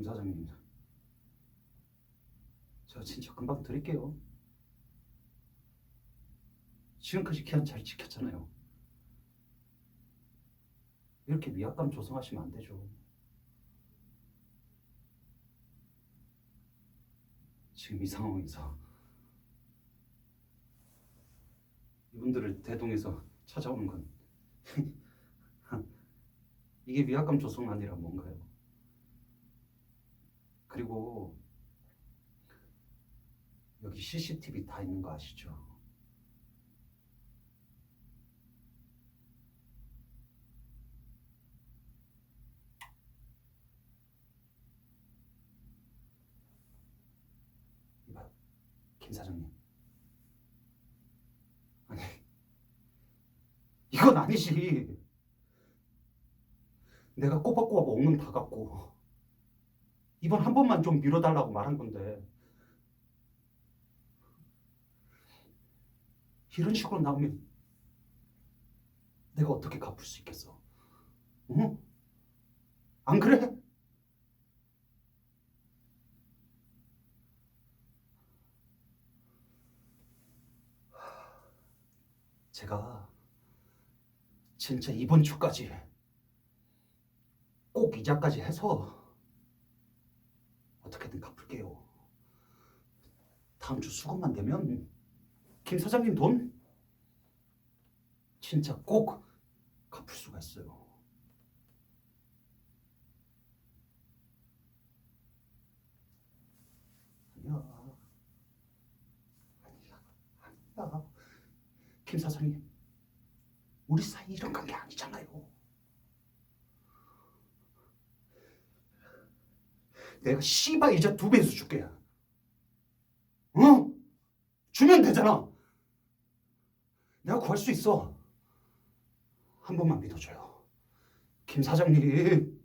김 사장님, 제가 진짜 금방 드릴게요. 지금까지 기한 잘 지켰잖아요. 이렇게 위압감 조성하시면 안 되죠. 지금 이 상황에서 이분들을 대동해서 찾아오는 건 이게 위압감 조성 아니라 뭔가요? 그리고 여기 CCTV 다 있는 거 아시죠? 이봐, 김 사장님. 아니, 이건 아니지. 내가 꼬박꼬박 옥눈 다 갖고 이번 한 번만 좀 미뤄달라고 말한 건데 이런 식으로 나오면 내가 어떻게 갚을 수 있겠어? 응? 안 그래? 제가 진짜 이번 주까지 꼭 이자까지 해서 어떻게든 갚을게요. 다음 주 수급만 되면 김 사장님 돈 진짜 꼭 갚을 수가 있어요. 아니야. 아니야. 아니야. 김 사장님, 우리 사이 이런 관계 아니잖아요. 내가 씨발 이자 두 배에서 줄게. 응? 주면 되잖아. 내가 구할 수 있어. 한 번만 믿어줘요. 김 사장님.